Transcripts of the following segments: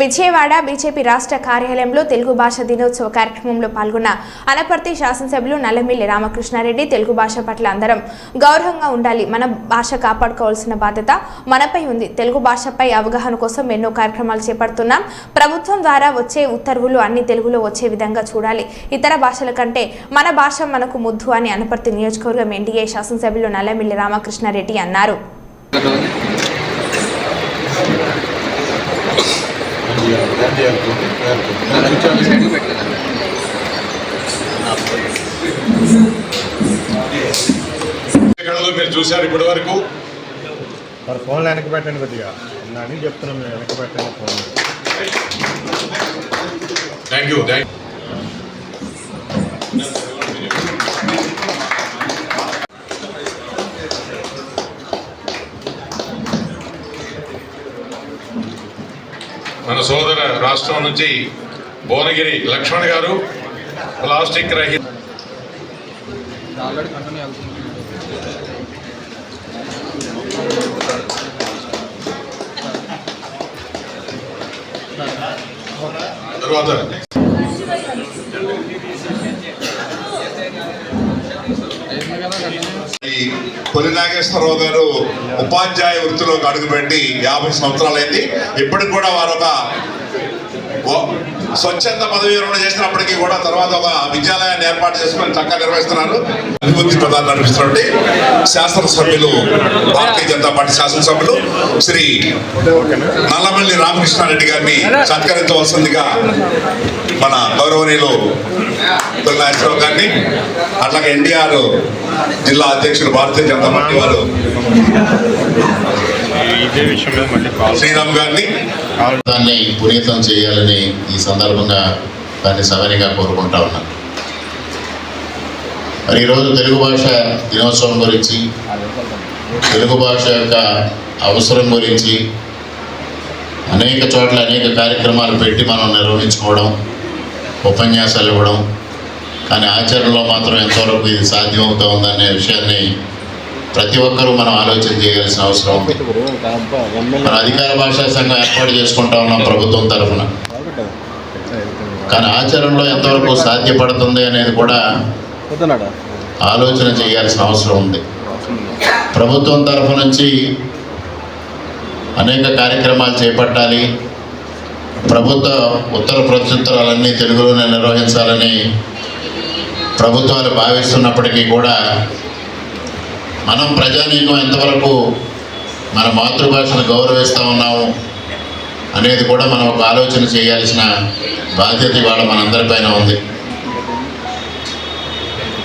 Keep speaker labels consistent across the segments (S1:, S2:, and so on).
S1: Vijayawada BJP రాష్ట్ర కార్యాలయంలో తెలుగు భాష దినోత్సవ కార్యక్రమంలో పాల్గొన్న అనపర్తి శాసనసభ్యులు నల్లమిల్లి రామకృష్ణారెడ్డి తెలుగు భాష పట్ల అందరం గౌరవంగా ఉండాలి. మన భాష కాపాడుకోవాల్సిన బాధ్యత మనపై ఉంది. తెలుగు భాషపై అవగాహన కోసం ఎన్నో కార్యక్రమాలు చేపడుతున్నాం. ప్రభుత్వం ద్వారా వచ్చే ఉత్తర్వులు అన్ని తెలుగులో వచ్చే విధంగా చూడాలి. ఇతర భాషల కంటే మన భాష మనకు ముద్దు అని అనపర్తి నియోజకవర్గం ఎన్డీఏ శాసనసభ్యులు నల్లమిల్లి రామకృష్ణారెడ్డి అన్నారు.
S2: ఎక్కడో మీరు చూశారు ఇప్పటి వరకు.
S3: మరి ఫోన్లో వెనక్కి పెట్టండి కొద్దిగా. అని చెప్తున్నాం మేము వెనక్కి పెట్టండి ఫోన్
S2: థ్యాంక్ యూ థ్యాంక్ మన సోదర రాష్ట్రం నుంచి భువనగిరి లక్ష్మణ్ గారు ప్లాస్టిక్ రహిత తర్వాత
S4: కొలి నాగేశ్వరరావు గారు ఉపాధ్యాయ వృత్తిలోకి అడుగుపెట్టి యాభై సంవత్సరాలైంది. ఇప్పటికి కూడా వారు ఒక స్వచ్ఛంద పదవి విరమణ చేసినప్పటికీ కూడా తర్వాత ఒక విద్యాలయాన్ని ఏర్పాటు చేసుకొని చక్కగా నిర్వహిస్తున్నారు. అభివృద్ధి ప్రధాని నడిపిస్తున్నటువంటి శాసనసభ్యులు భారతీయ జనతా పార్టీ శాసనసభ్యులు శ్రీ నల్లమల్లి రామకృష్ణారెడ్డి గారిని సత్కరించవలసిందిగా మన గౌరవనీయులు తొలి నాగేశ్వరరావు గారిని అట్లాగే ఎన్డీఆర్ జిల్లా అధ్యక్షులు భారతీయ జనతా పార్టీ వారు శ్రీరామ్ గారిని.
S5: దాన్ని పునీతం చేయాలని ఈ సందర్భంగా దాన్ని సవరిగా కోరుకుంటా ఉన్నాను మరి ఈరోజు తెలుగు భాష దినోత్సవం గురించి తెలుగు భాష యొక్క అవసరం గురించి అనేక చోట్ల అనేక కార్యక్రమాలు పెట్టి మనం నిర్వహించుకోవడం ఉపన్యాసాలు ఇవ్వడం. కానీ ఆచరణలో మాత్రం ఎంతవరకు ఇది సాధ్యమవుతా ఉందనే విషయాన్ని ప్రతి ఒక్కరూ మనం ఆలోచన చేయాల్సిన అవసరం ఉంది. మన అధికార భాషా సంఘం ఏర్పాటు చేసుకుంటా ఉన్నాం ప్రభుత్వం తరఫున. కానీ ఆచరణలో ఎంతవరకు సాధ్యపడుతుంది అనేది కూడా ఆలోచన చేయాల్సిన అవసరం ఉంది. ప్రభుత్వం తరఫు నుంచి అనేక కార్యక్రమాలు చేపట్టాలి. ప్రభుత్వ ఉత్తర ప్రత్యుత్తరాలన్నీ తెలుగులోనే నిర్వహించాలని ప్రభుత్వాలు భావిస్తున్నప్పటికీ కూడా మనం ప్రజానీకం ఎంతవరకు మన మాతృభాషను గౌరవిస్తూ ఉన్నాము అనేది కూడా మనం ఒక ఆలోచన చేయాల్సిన బాధ్యత ఇవాళ మనందరిపైన ఉంది.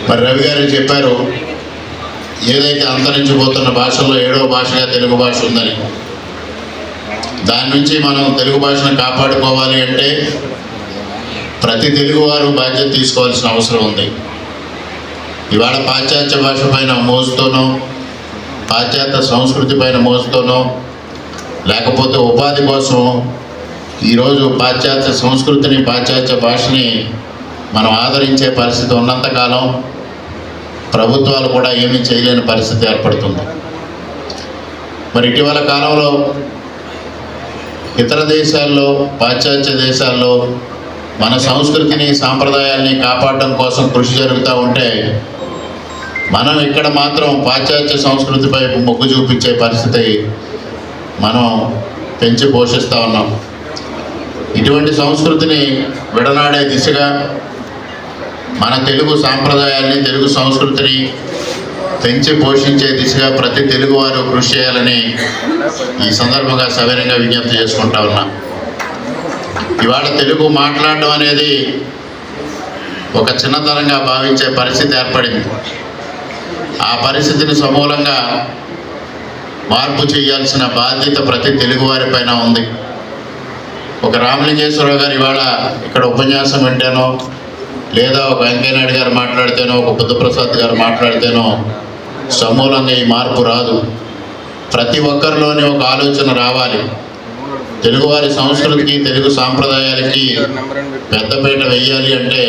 S5: మరి రవి గారు చెప్పారు ఏదైతే అంతరించిపోతున్న భాషల్లో ఏడో భాషగా తెలుగు భాష ఉందని. దాని నుంచి మనం తెలుగు భాషను కాపాడుకోవాలి అంటే ప్రతి తెలుగువారు బాధ్యత తీసుకోవాల్సిన అవసరం ఉంది. ఇవాళ పాశ్చాత్య భాష పైన మోజుతోనో పాశ్చాత్య సంస్కృతి పైన మోజుతోనో లేకపోతే ఉపాధి కోసం ఈరోజు పాశ్చాత్య సంస్కృతిని పాశ్చాత్య భాషని మనం ఆదరించే పరిస్థితి ఉన్నంతకాలం ప్రభుత్వాలు కూడా ఏమీ చేయలేని పరిస్థితి ఏర్పడుతుంది. మరి ఇటీవల కాలంలో ఇతర దేశాల్లో పాశ్చాత్య దేశాల్లో మన సంస్కృతిని సాంప్రదాయాల్ని కాపాడడం కోసం కృషి జరుగుతూ ఉంటే మనం ఇక్కడ మాత్రం పాశ్చాత్య సంస్కృతిపై మొగ్గు చూపించే పరిస్థితి మనం పెంచి పోషిస్తూ ఉన్నాం. ఇటువంటి సంస్కృతిని విడనాడే దిశగా మన తెలుగు సాంప్రదాయాల్ని తెలుగు సంస్కృతిని పెంచి పోషించే దిశగా ప్రతి తెలుగువారు కృషి చేయాలని ఈ సందర్భంగా సవినంగా విజ్ఞప్తి చేసుకుంటా ఉన్నా. ఇవాళ తెలుగు మాట్లాడడం అనేది ఒక చిన్నతనంగా భావించే పరిస్థితి ఏర్పడింది. ఆ పరిస్థితిని సమూలంగా మార్పు చేయాల్సిన బాధ్యత ప్రతి తెలుగువారి పైన ఉంది. ఒక రామలింగేశ్వరరావు గారు ఇవాళ ఇక్కడ ఉపన్యాసం వింటాను. లేదా ఒక వెంకయ్యనాయుడు గారు మాట్లాడితేనో ఒక బుద్ధప్రసాద్ గారు మాట్లాడితేనో సమూలంగా ఈ మార్పు రాదు. ప్రతి ఒక్కరిలోనే ఒక ఆలోచన రావాలి. తెలుగువారి సంస్కృతికి తెలుగు సాంప్రదాయాలకి
S6: నెంబర్
S5: పెద్దపీట వెయ్యాలి అంటే